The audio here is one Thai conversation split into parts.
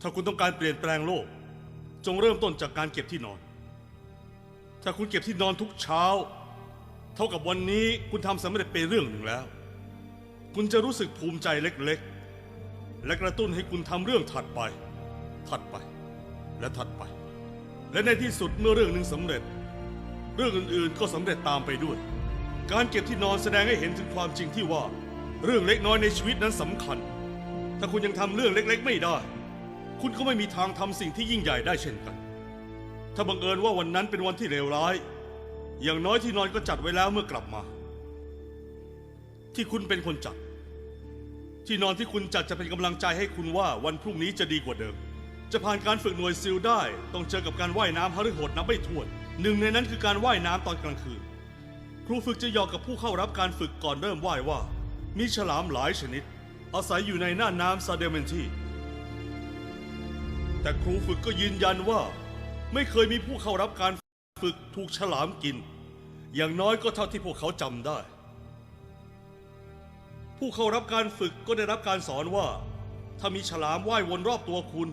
ถ้าคุณต้องการเปลี่ยนแปลงโลก จงเริ่มต้นจากการเก็บที่นอน ถ้าคุณเก็บที่นอนทุกเช้า เท่ากับวันนี้คุณทำสำเร็จไปเรื่องหนึ่งแล้ว คุณจะรู้สึกภูมิใจเล็กๆ และกระตุ้นให้คุณทำเรื่องถัดไป ถัดไป และถัดไป และในที่สุดเมื่อเรื่องหนึ่งสำเร็จ เรื่องอื่นๆก็สำเร็จตามไปด้วย การเก็บที่นอนแสดงให้เห็นถึงความจริงที่ว่า เรื่องเล็กน้อยในชีวิตนั้นสำคัญ ถ้าคุณยังทำเรื่องเล็ก ๆ ไม่ได้ คุณก็ไม่มีทางทำสิ่งที่ยิ่งใหญ่ได้เช่นกัน ถ้าบังเอิญว่าวันนั้นเป็นวันที่เลวร้าย อย่างน้อยที่นอนก็จัดไว้แล้วเมื่อกลับมา ที่คุณเป็นคนจัด ที่นอนที่คุณจัดจะเป็นกำลังใจให้คุณว่าวันพรุ่งนี้จะดีกว่าเดิม จะผ่านการฝึกหน่วยซิลได้ ต้องเจอกับการว่ายน้ำฮาริโหดนับไม่ถ้วน หนึ่งในนั้นคือการว่ายน้ำตอนกลางคืน ครูฝึกจะหยอกกับผู้เข้ารับการฝึกก่อนเริ่มว่ายว่า มีฉลามหลายชนิด อาศัยอยู่ในหน้าน้ำซาเดเมนที แต่ครูฝึกก็ยืนยันว่า ไม่เคยมีผู้เข้ารับการฝึกถูกฉลามกิน อย่างน้อยก็เท่าที่พวกเขาจำได้ ผู้เข้ารับการฝึกก็ได้รับการสอนว่า ถ้ามีฉลามว่ายวนรอบตัวคุณ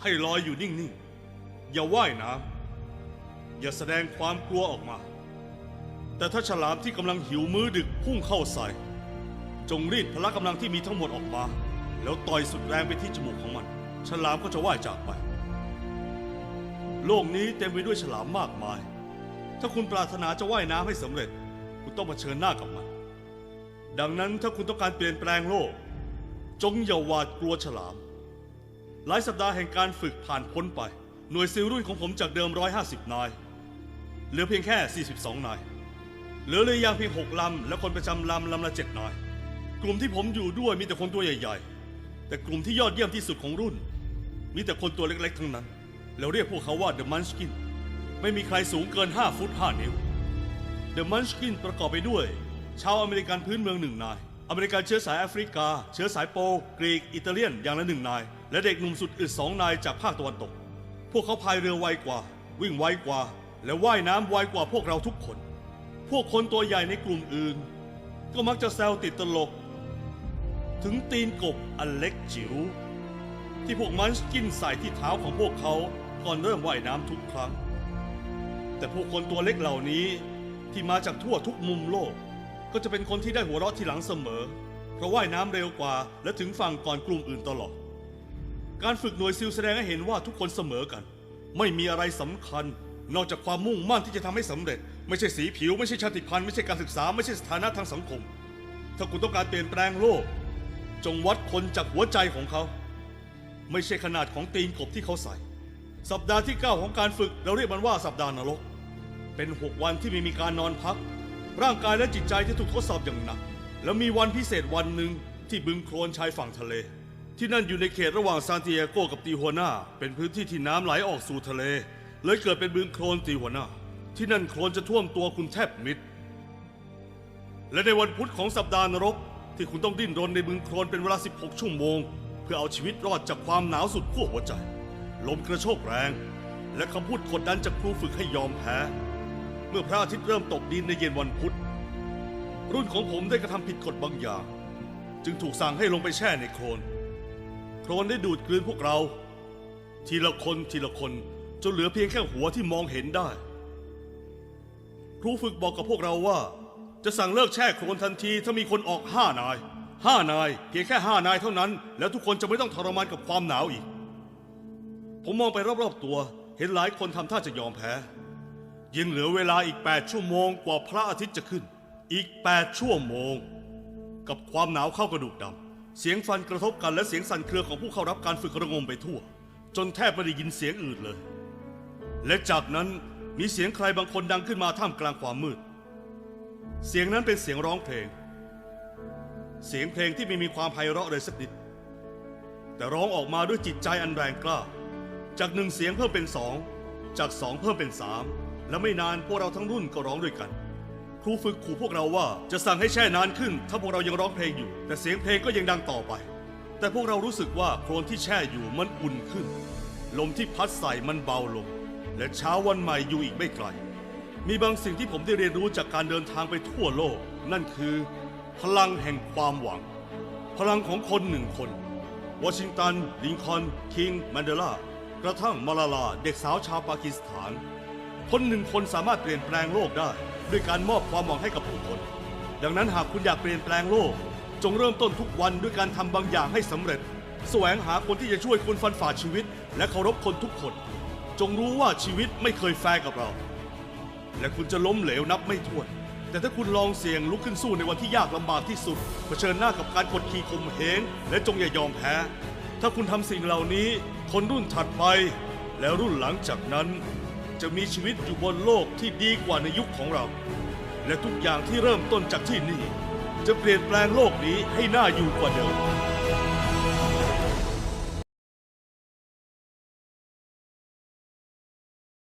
ให้ลอยอยู่นิ่งๆ อย่าว่ายน้ำอย่าแสดงความกลัวออกมา แต่ถ้าฉลามที่กำลังหิวมื้อดึกพุ่งเข้าใส่ จงรีดพละกำลังที่มีทั้งหมดออกมา แล้วต่อยสุดแรงไปที่จมูกของมัน ฉลามก็จะว่ายจากไป โลกนี้เต็มไปด้วยฉลามมากมาย ถ้าคุณปรารถนาจะว่ายน้ำให้สำเร็จ คุณต้องเผชิญหน้ากับมัน ดังนั้นถ้าคุณต้องการเปลี่ยนแปลงโลก จงอย่าหวาดกลัวฉลาม หลายสัปดาห์แห่งการฝึกผ่านพ้นไป หน่วยซิลรุ่นของผมจากเดิม 150 นาย เหลือเพียงแค่ 42 นาย เหลือเรือยางเพียง 6 ลำ และคนประจำลำลำละ 7 นาย กลุ่มที่ผมอยู่ด้วยมีแต่คนตัวใหญ่ ๆ แต่กลุ่มที่ยอดเยี่ยมที่สุดของรุ่น มีแต่คนตัวเล็กๆ ทั้งนั้น แล้วเรียกพวกเขาว่า The Munchkin ไม่มีใครสูงเกิน 5 ฟุต 5 นิ้ว The Munchkin ประกอบไปด้วย ชาวอเมริกันพื้นเมืองหนึ่งนาย อเมริกันเชื้อสายแอฟริกา เชื้อสายโปลกรีก อิตาเลียน อย่างละหนึ่งนาย และเด็กหนุ่มสุดอึดสองนายจากภาคตะวันตก พวกเขาพายเรือไวกว่า วิ่งไวกว่า และว่ายน้ำไวกว่าพวกเราทุกคน พวกคนตัวใหญ่ในกลุ่มอื่น ก็มักจะแซวติดตลก ถึงตีนกบอันเล็กจิ๋ว ที่พวกมันกินใส่ที่เท้าของพวกเขาก่อนเริ่มว่ายน้ำทุกครั้ง แต่พวกคนตัวเล็กเหล่านี้ที่มาจากทั่วทุกมุมโลก ก็จะเป็นคนที่ได้หัวเราะทีหลังเสมอ เพราะว่ายน้ำเร็วกว่า และถึงฝั่งก่อนกลุ่มอื่นตลอด การฝึกหน่วยซิลแสดงให้เห็นว่าทุกคนเสมอกัน ไม่มีอะไรสำคัญ นอกจากความมุ่งมั่นที่จะทำให้สำเร็จ ไม่ใช่สีผิว ไม่ใช่ชาติพันธุ์ไม่ใช่การศึกษาไม่ใช่สถานะทางสังคม ถ้าคุณต้องการเปลี่ยนแปลงโลก จงวัดคนจากหัวใจของเขา ไม่ใช่ขนาดของตีนกบที่เขาใส่ สัปดาห์ที่ 9 ของการฝึกเราเรียกมันว่าสัปดาห์นรก เป็น 6 วันที่ไม่มีการนอนพัก ร่างกายและจิตใจที่ถูกทดสอบอย่างหนัก แล้วมีวันพิเศษวันหนึ่งที่บึงโคลนชายฝั่งทะเล ที่นั่นอยู่ในเขตระหว่างซานติเอโกกับติฮัวนาเป็นพื้นที่ที่น้ำไหลออกสู่ทะเล เลยเกิดเป็นบึงโคลนติฮัวนาที่นั่นโคลนจะท่วมตัวคุณแทบมิด และในวันพุธของสัปดาห์นรกที่คุณต้องดิ้นรนในบึงโคลนเป็นเวลา 16 ชั่วโมง เพื่อเอาชีวิตรอดจากความหนาวสุดขั้วหัวใจ ลมกระโชกแรง และคำพูดกดดันจากครูฝึกให้ยอมแพ้ เมื่อพระอาทิตย์เริ่มตกดินในเย็นวันพุธ รุ่นของผมได้กระทำผิดกฎบางอย่าง จึงถูกสั่งให้ลงไปแช่ในโคลนโคลนได้ดูดกลืนพวกเรา ทีละคนทีละคนจนเหลือเพียงแค่หัวที่มองเห็นได้ ครูฝึกบอกกับพวกเราว่า จะสั่งเลิกแช่โคลนทันทีถ้ามีคนออกห้านาย ห้านาย เพียงแค่ห้านายเท่านั้น แล้วทุกคนจะไม่ต้องทรมานกับความหนาวอีก ผมมองไปรอบๆตัว เห็นหลายคนทำท่าจะยอมแพ้ ยังเหลือเวลาอีก 8 ชั่วโมงกว่าพระอาทิตย์จะขึ้น อีก 8 ชั่วโมง กับความหนาวเข้ากระดูกดำเสียงฟันกระทบกันและเสียงสั่นเครือของผู้เข้ารับการฝึกระงมไปทั่ว จนแทบไม่ได้ยินเสียงอื่นเลย และจากนั้นมีเสียงใครบางคนดังขึ้นมาท่ามกลางความมืด เสียงนั้นเป็นเสียงร้องเพลง เสียงเพลงที่ไม่มีความไพเราะเลยสักนิด แต่ร้องออกมาด้วยจิตใจอันแรงกล้า จากหนึ่งเสียงเพิ่มเป็นสองจากสองเพิ่มเป็นสามและไม่นานพวกเราทั้งรุ่นก็ร้องด้วยกัน ครูฝึกขู่พวกเราว่าจะสั่งให้แช่นานขึ้น ถ้าพวกเรายังร้องเพลงอยู่ แต่เสียงเพลงก็ยังดังต่อไป แต่พวกเรารู้สึกว่าโคลนที่แช่อยู่มันอุ่นขึ้น ลมที่พัดใส่มันเบาลง และเช้าวันใหม่อยู่อีกไม่ไกลมีบางสิ่งที่ผมได้เรียนรู้จากการเดินทางไปทั่วโลก นั่นคือ พลังแห่งความหวัง พลังของคนหนึ่งคน วอชิงตัน ลิงคอน คิง แมนเดลา กระทั่งมาลาลา เด็กสาวชาวปากีสถาน คนหนึ่งคนสามารถเปลี่ยนแปลงโลกได้ ด้วยการมอบความหวังให้กับผู้คน ดังนั้นหากคุณอยากเปลี่ยนแปลงโลก จงเริ่มต้นทุกวันด้วยการทำบางอย่างให้สำเร็จ แสวงหาคนที่จะช่วยคุณฟันฝ่าชีวิต และเคารพคนทุกคน จงรู้ว่าชีวิตไม่เคยแฟร์กับเรา และคุณจะล้มเหลวนับไม่ถ้วน แต่ถ้าคุณลองเสี่ยงลุกขึ้นสู้ในวันที่ยากลำบากที่สุดเผชิญหน้ากับการกดขี่ข่มเหงและจงอย่ายอมแพ้ ถ้าคุณทำสิ่งเหล่านี้ คนรุ่นถัดไป และรุ่นหลังจากนั้น จะมีชีวิตอยู่บนโลกที่ดีกว่าในยุคของเรา และทุกอย่างที่เริ่มต้นจากที่นี่ จะเปลี่ยนแปลงโลกนี้ให้น่าอยู่กว่าเดิม